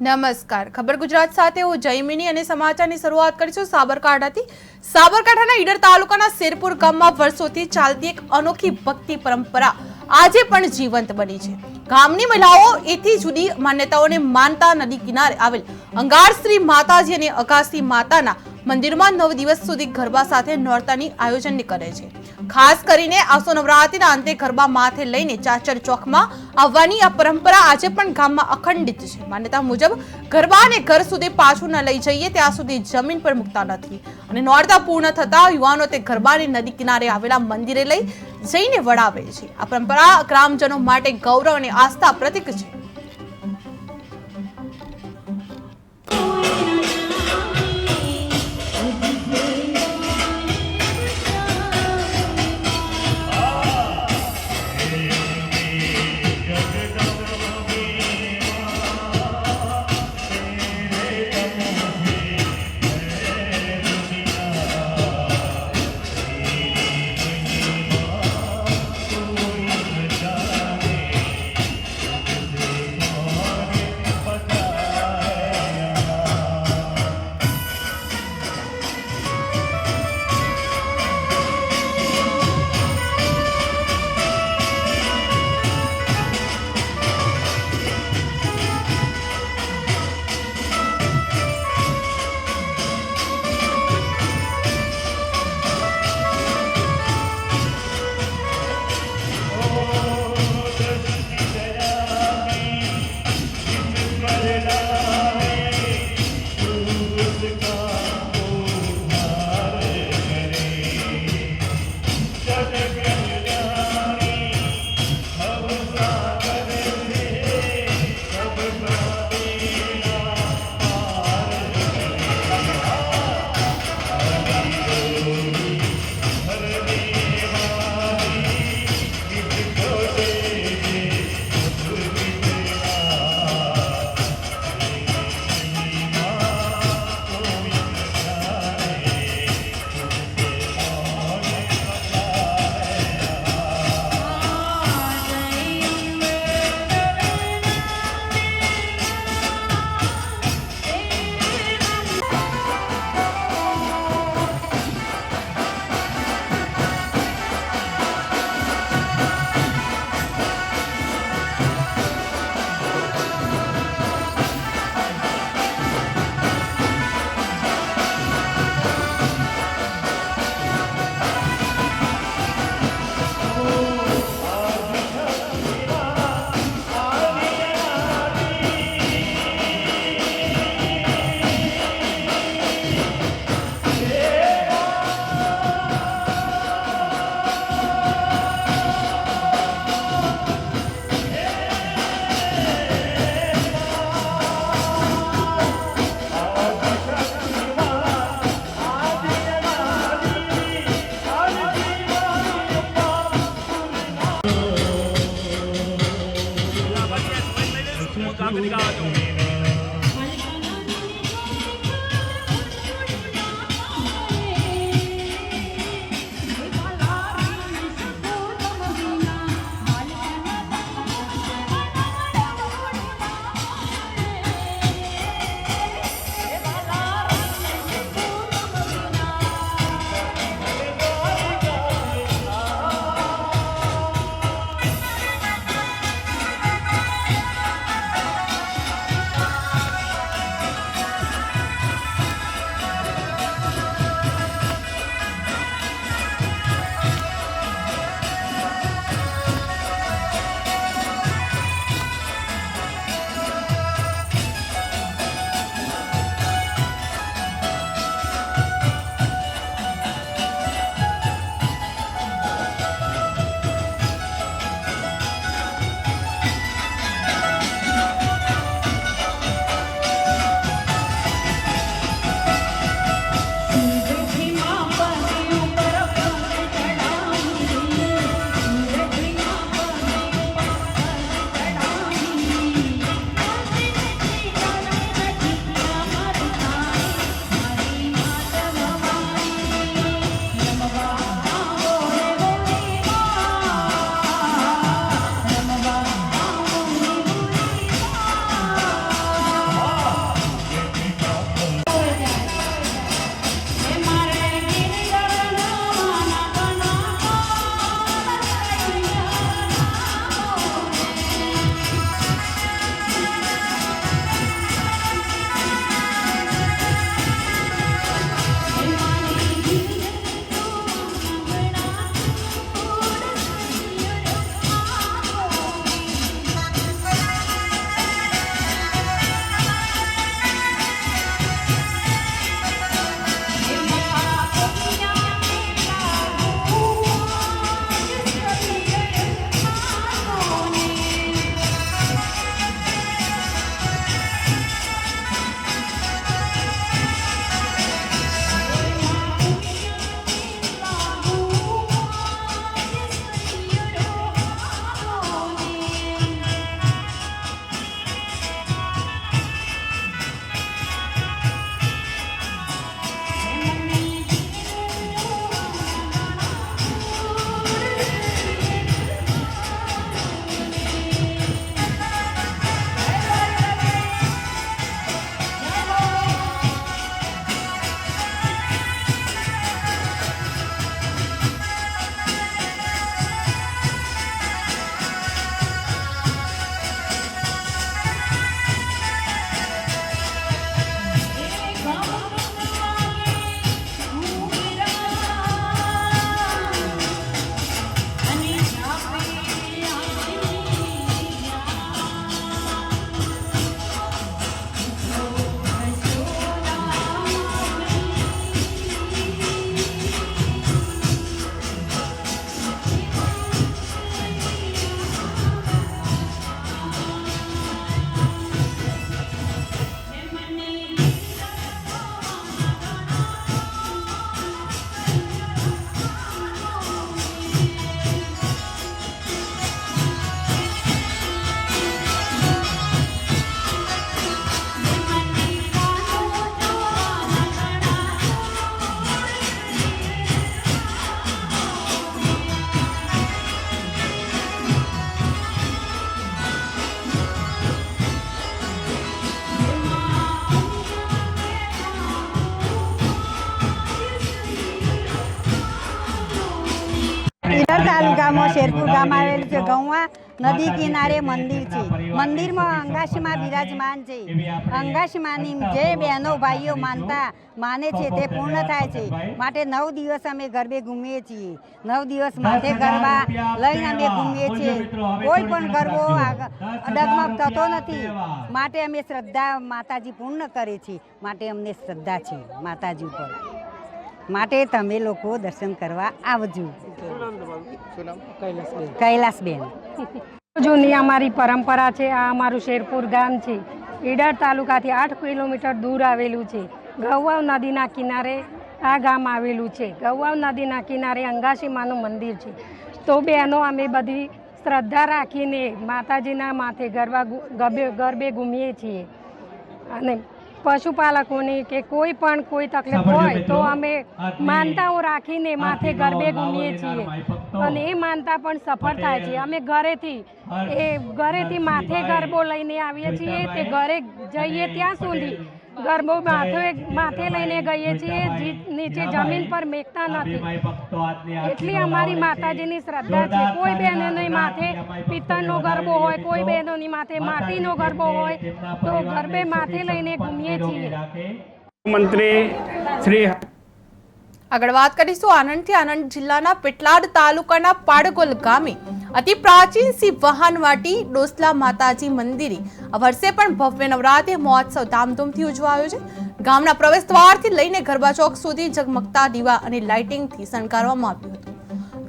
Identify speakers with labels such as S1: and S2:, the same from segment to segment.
S1: નમસ્કાર. ખબર ગુજરાત સાથે હું જયમિની અને સમાચારની શરૂઆત કરીશું સાબરકાંઠાથી. સાબરકાંઠાના ઈડર તાલુકાના શેરપુર ગામમાં વર્ષોથી ચાલતી એક અનોખી ભક્તિ પરંપરા આજે પણ જીવંત બની છે. ગામની મહિલાઓ એથી જુદી માન્યતાઓને માનતા નદી કિનારે આવેલ અંગારશ્રી માતાજી અને અગાસી માતાના મંદિરમાં નવ દિવસ સુધી ગરબા સાથે નોરતાની આયોજન કરે છે. ખાસ કરીને આસો નવરાત્રીના અંતે ગરબા માથે લઈને ચાચર ચોકમાં આવવાની આ પરંપરા આજે પણ ગામમાં અખંડિત છે. માન્યતા મુજબ ગરબાને ઘર સુધી પાછું ન લઈ જઈએ ત્યાં સુધી જમીન પર મૂકતા નથી. અને નોરતા પૂર્ણ થતા યુવાનો તે ગરબાને નદી કિનારે આવેલા મંદિરે લઈ જઈને વળાવે છે. આ પરંપરા ગ્રામજનો માટે ગૌરવ અને આસ્થા પ્રતીક છે. Obrigado.
S2: તાલુકામાં શેરપુર ગામ આવેલું છે ગૌવા નદી કિનારે મંદિર છે. મંદિરમાં અંગાશીમાં બિરાજમાન છે. અંગાશીમાની જે બહેનો ભાઈઓ માનતા માને છે તે પૂર્ણ થાય છે. માટે નવ દિવસ અમે ગરબે ઘૂમીએ છીએ. નવ દિવસ માથે ગરબા લઈને અમે ઘૂમીએ છીએ. કોઈ પણ ગરબો ડગમગ થતો નથી. માટે અમે શ્રદ્ધા માતાજી પૂર્ણ કરે છે. માટે અમને શ્રદ્ધા છે માતાજી ઉપર. માટે તમે લોકો દર્શન કરવા આવજો. કૈલાસબેન.
S3: જૂની અમારી પરંપરા છે આ અમારું શેરપુર ગામ છે. ઈડર તાલુકાથી આઠ કિલોમીટર દૂર આવેલું છે. ગૌવાવ નદીના કિનારે આ ગામ આવેલું છે. ગૌવાવ નદીના કિનારે અંગાશી માનું મંદિર છે. તો બહેનો અમે બધી શ્રદ્ધા રાખીને માતાજીના માથે ગરબા ગરબે ગરબે ઘૂમીએ છીએ. અને પશુપાલકોની કે કોઈ પણ કોઈ તકલીફ હોય તો અમે માનતાઓ રાખીને માથે ગરબે ઘૂમીએ છીએ. અને એ માનતા પણ સફળ થાય છે. અમે ઘરેથી એ ઘરેથી માથે ગરબો લઈને આવીએ છીએ. તે ઘરે જઈએ ત્યાં સુધી. ગરબો માથે માથે લઈને ગઈએ છીએ નીચે જમીન પર મેકતા નથી. એટલી અમારી માતાજીની શ્રદ્ધા છે. કોઈ બહેનોની માથે પિત્તળનો ગરબો હોય કોઈ બહેનોની માથે માટીનો ગરબો હોય તો ગરબે માથે લઈને ઘૂમીએ છીએ.
S4: મંત્રી શ્રી
S1: આગળ વાત કરીશું આણંદથી આણંદ જિલ્લાના પેટલાદ તાલુકાના પાડગોલ ગામે. અતિ પ્રાચીન શ્રી વહાનવાટી ડોસલા માતાજી મંદિરે. આ વર્ષે પણ ભવ્ય નવરાત્રિ મહોત્સવ ધામધૂમથી ઉજવાયો છે. ગામના પ્રવેશ દ્વારથી લઈને ગરબા ચોક સુધી ઝગમગતા દીવા અને લાઇટિંગથી શણગારવામાં આવ્યું હતું.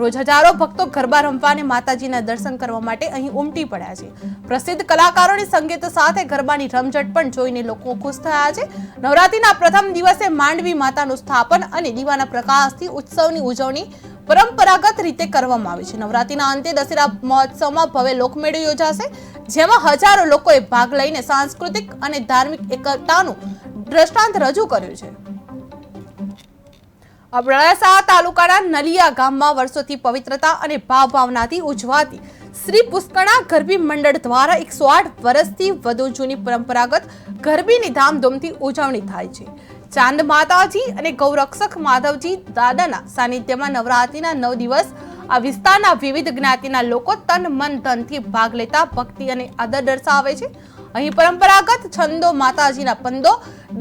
S1: રોજ હજારો ભક્તો ગરબા રમવા અને માતાજીના દર્શન કરવા માટે અહીં ઉમટી પડ્યા છે. પ્રસિદ્ધ કલાકારોની સંગીત સાથે ગરબાની રમઝટ પણ જોઈને લોકો ખુશ થયા છે. નવરાત્રીના પ્રથમ દિવસે માંડવી માતાનું સ્થાપન અને દીવાના પ્રકાશથી ઉત્સવની ઉજવણી પરંપરાગત રીતે કરવામાં આવે છે. નવરાત્રીના અંતે દશેરા મહોત્સવમાં ભવ્ય લોકમેળો યોજાશે, જેમાં હજારો લોકોએ ભાગ લઈને સાંસ્કૃતિક અને ધાર્મિક એકતાનું દ્રષ્ટાંત રજૂ કર્યું છે. અબડાસા તાલુકાના નલિયા ગામમાં વર્ષોથી પવિત્રતા અને ભાવ ભાવનાથી ઉજવાતી શ્રી પુષ્કણા ગરબી મંડળ દ્વારા એકસો આઠ વર્ષથી વધુ જૂની પરંપરાગત ગરબીની ધામધૂમથી ઉજવણી થાય છે. ચાંદ માતાજી અને ગૌરક્ષક માધવજી દાદાના સાનિધ્યમાં નવરાત્રિના નવ દિવસ આ વિસ્તારના વિવિધ જ્ઞાતિના લોકો તન મન ધનથી ભાગ લેતા ભક્તિ અને આદર દર્શાવે છે. અહીં પરંપરાગત છંદો માતાજીના પંદો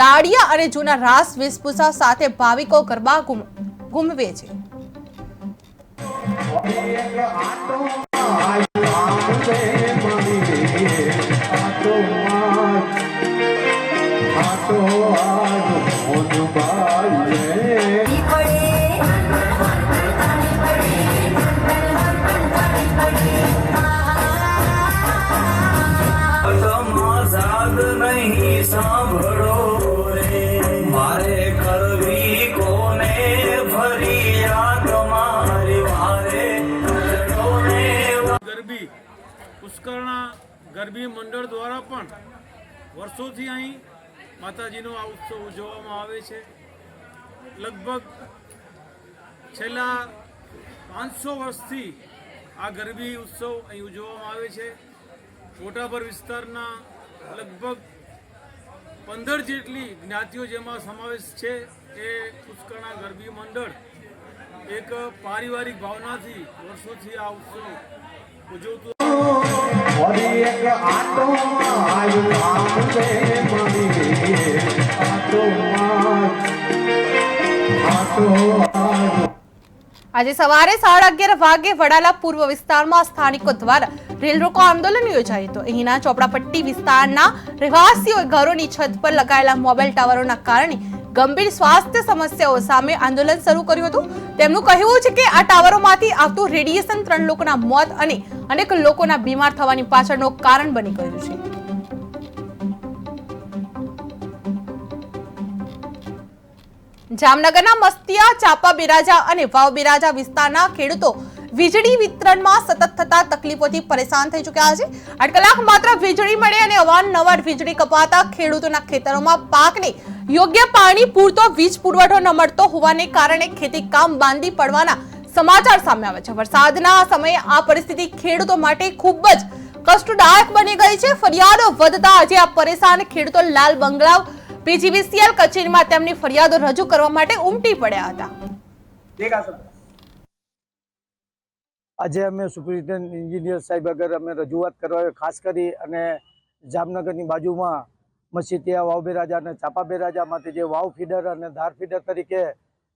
S1: દાડિયા અને જૂના રાસ વેશભૂષા સાથે ભાવિકો ગરબા ઘૂમવે છે.
S5: સાદ
S4: ગરબી મંડળ દ્વારા પણ વર્ષોથી અહીં માતાજીનો આ ઉત્સવ ઉજવવામાં આવે છે. લગભગ છેલ્લા પાંચસો વર્ષથી આ ગરબી ઉત્સવ અહીં ઉજવવામાં આવે છે. મોટાભર વિસ્તારના લગભગ પંદર જેટલી જ્ઞાતિઓ જેમાં સમાવેશ છે એ પુષ્કળના ગરબી મંડળ એક પારિવારિક ભાવનાથી વર્ષોથી આ ઉત્સવ ઉજવતું
S1: આજે સવારે સાડા અગિયાર વાગે વડાલા પૂર્વ વિસ્તારમાં સ્થાનિકો દ્વારા રેલ રોકો આંદોલન યોજાયું હતું. અહીંના ચોપડાપટ્ટી વિસ્તારના રહેવાસીઓએ ઘરોની છત પર લગાયેલા મોબાઈલ ટાવરોના કારણે ગંભીર સ્વાસ્થ્ય સમસ્યાઓ સામે આંદોલન શરૂ કર્યું હતું. તેમનું કહેવું છે કે આ ટાવરોમાંથી આવતું રેડિયેશન ત્રણ લોકોના મોત અને અનેક લોકોના બીમાર થવાની પાછળનો કારણ બની ગયું છે. જામનગરના મસ્તિયા, ચાપા બિરાજા અને વાવ બિરાજા વિસ્તારના ખેડૂતો વીજળી વિતરણમાં સતત થતા તકલીફોથી પરેશાન થઈ ચૂક્યા છે. આઠ કલાક માત્ર વીજળી મળે અને અવારનવાર વીજળી કપાતા ખેડૂતોના ખેતરોમાં પાકને યોગ્ય પાણી પૂરતો વીજ પુરવઠો ન મળતો હોવાને કારણે ખેતી કામ બાંધી પડવાના સમાચાર સામે આવે છે. વરસાદના સમયે આ પરિસ્થિતિ ખેડૂતો માટે ખૂબ જ કષ્ટદાયક બની ગઈ છે. ફરિયાદો વધતા આજે આ પરેશાન ખેડૂતો લાલ બંગલા પીજીવીસીએલ કચેરીમાં તેમની ફરિયાદો રજૂ કરવા માટે ઉમટી પડ્યા હતા.
S6: આજે અમે સુપ્રિન્ટેન્ડન્ટ એન્જિનિયર સાહેબ અગર અમે રજૂઆત કરવા ખાસ કરી અને જામનગરની બાજુમાં મસીતિયા વાવ બેરાજા અને ચાપા બેરાજામાંથી જે વાવ ફીડર અને ધાર ફીડર તરીકે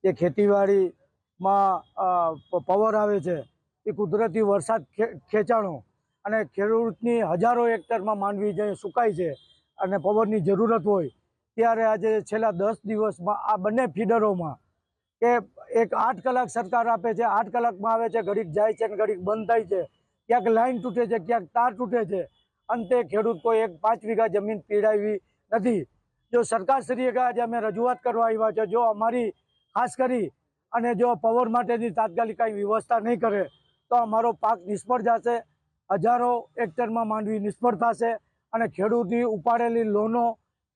S6: જે ખેતીવાડીમાં પવર આવે છે, એ કુદરતી વરસાદ ખેંચાણો અને ખેડૂતની હજારો હેક્ટરમાં માંડવી જે સુકાય છે અને પવનની જરૂરત હોય, ત્યારે આજે છેલ્લા દસ દિવસમાં આ બંને ફીડરોમાં કે એક આઠ કલાક સરકાર આપે છે, આઠ કલાકમાં આવે છે, ઘડીક જાય છે અને ઘડીક બંધ થાય છે, ક્યાંક લાઈન તૂટે છે, ક્યાંક તાર તૂટે છે, અંતે ખેડૂત કોઈ એક પાંચ વીઘા જમીન પીડાવી નથી. જો સરકારશ્રીએ કહે આજે અમે રજૂઆત કરવા આવ્યા છે, જો અમારી ખાસ કરી અને જો પવર માટેની તાત્કાલિક કાંઈ વ્યવસ્થા નહીં કરે, તો અમારો પાક નિષ્ફળ જશે, હજારો હેક્ટરમાં માંડવી નિષ્ફળ થશે અને ખેડૂતની ઉપાડેલી લોનો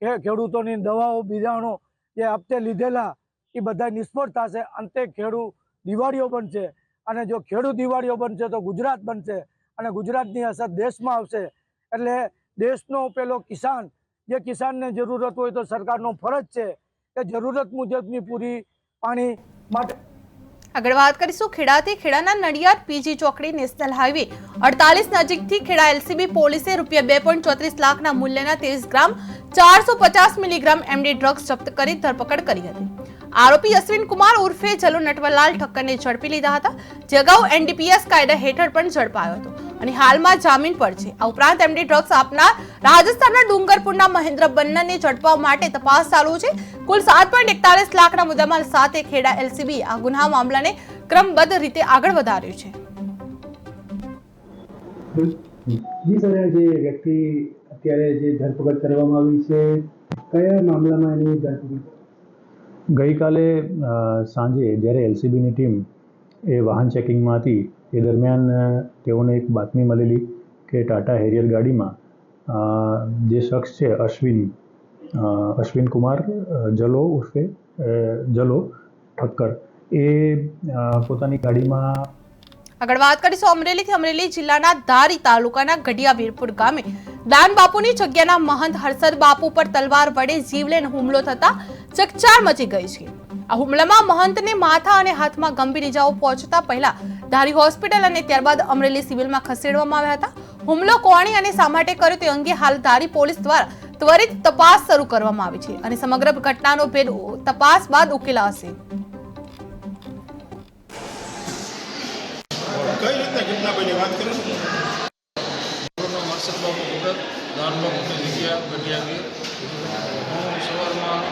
S6: કે ખેડૂતોની દવાઓ બિયારણો જે હપ્તે લીધેલા, એ બધા નિષ્ફળ થશે. અંતે ખેડૂત દિવાળીઓ બનશે અને જો ખેડૂત દિવાળીઓ બનશે તો ગુજરાત બનશે અને ગુજરાતની અસર દેશમાં આવશે. એટલે દેશનો પેલો કિસાન જે કિસાનને જરૂરત હોય તો સરકારનો ફરજ છે કે જરૂરત મુજબની પૂરી પાણી માટે.
S1: આગળ વાત કરીશું ખેડાથી ખેડાના નડિયાદ પીજી ચોકડી નેશનલ હાઈવે. અડતાલીસ નજીકથી ખેડા એલસીબી પોલીસે રૂપિયા બે પોઈન્ટ ચોત્રીસ લાખના મૂલ્યના ત્રીસ ગ્રામ ચારસો પચાસ મિલીગ્રામ એમડી ડ્રગ્સ જપ્ત કરી ધરપકડ કરી હતી. આરોપી અશ્વિન કુમાર ઉર્ફે જલુ નટવરલાલ ઠક્કરને ઝડપી લીધા હતા. જે અગાઉ એનડીપીએસ કાયદા હેઠળ પણ ઝડપાયો હતો અને હાલમાં જામીન પર છે. આ ઉપરાંત એમડી ડ્રગ્સ આપનાર રાજસ્થાનના ડુંગરપુરના મહેન્દ્ર બન્નરને ઝડપવા માટે તપાસ ચાલુ છે. કુલ સાત પોઈન્ટ એકતાલીસ લાખના મુદ્દામાલ સાથે ખેડા એલસીબી આ ગુના મામલાને ક્રમબદ્ધ રીતે આગળ વધાર્યું છે.
S7: જી સર, જે વ્યક્તિ અત્યારે જે ધરપકડ કરવામાં આવી છે, કયા મામલામાં એની ધરપકડ?
S8: ગઈકાલે સાંજે જ્યારે એલસીબીની ટીમ એ વાહન ચેકિંગમાં હતી, એ દરમિયાન તેઓને એક બાતમી મળેલી કે ટાટા હેરિયર ગાડીમાં જે શખ્સ છે, અશ્વિન અશ્વિન કુમાર જલો ઉર્ફે જલો ઠક્કર, એ પોતાની ગાડીમાં
S1: આગળ વાત કરીશું અમરેલીથી. અમરેલી જિલ્લાના ધારી તાલુકાના ગઢિયા વીરપુર ગામે દાન બાપુની જગ્યાના મહંત હર્ષદ બાપુ પર તલવાર વડે જીવલેણ હુમલો થતા ચકચાર મચી ગઈ છે. આ હુમલામાં મહંતને માથા અને હાથમાં ગંભીર ઇજાઓ પહોંચતા પહેલા ધારી હોસ્પિટલ અને ત્યારબાદ અમરેલી સિવિલમાં ખસેડવામાં આવ્યા હતા. હુમલો કોણે અને શા માટે કર્યો તે અંગે હાલ ધારી પોલીસ દ્વારા ત્વરિત તપાસ શરૂ કરવામાં આવી છે અને સમગ્ર ઘટનાનો ભેદ તપાસ બાદ ઉકેલાશે.
S9: ઘટના વાત કરો
S4: મારું નામ હર્ષદ બાબુ દાન બાબુની જગ્યા, ગઢિયાગીર. હું સવારમાં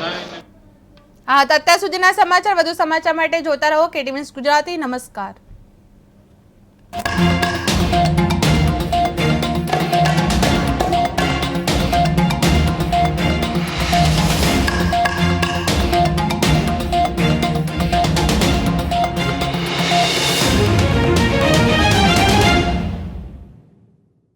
S4: નાઈને
S1: અત્યાર સુધીના સમાચાર વધુ સમાચાર માટે જોતા રહો. કેટીવીન્સ ગુજરાતી, નમસ્કાર.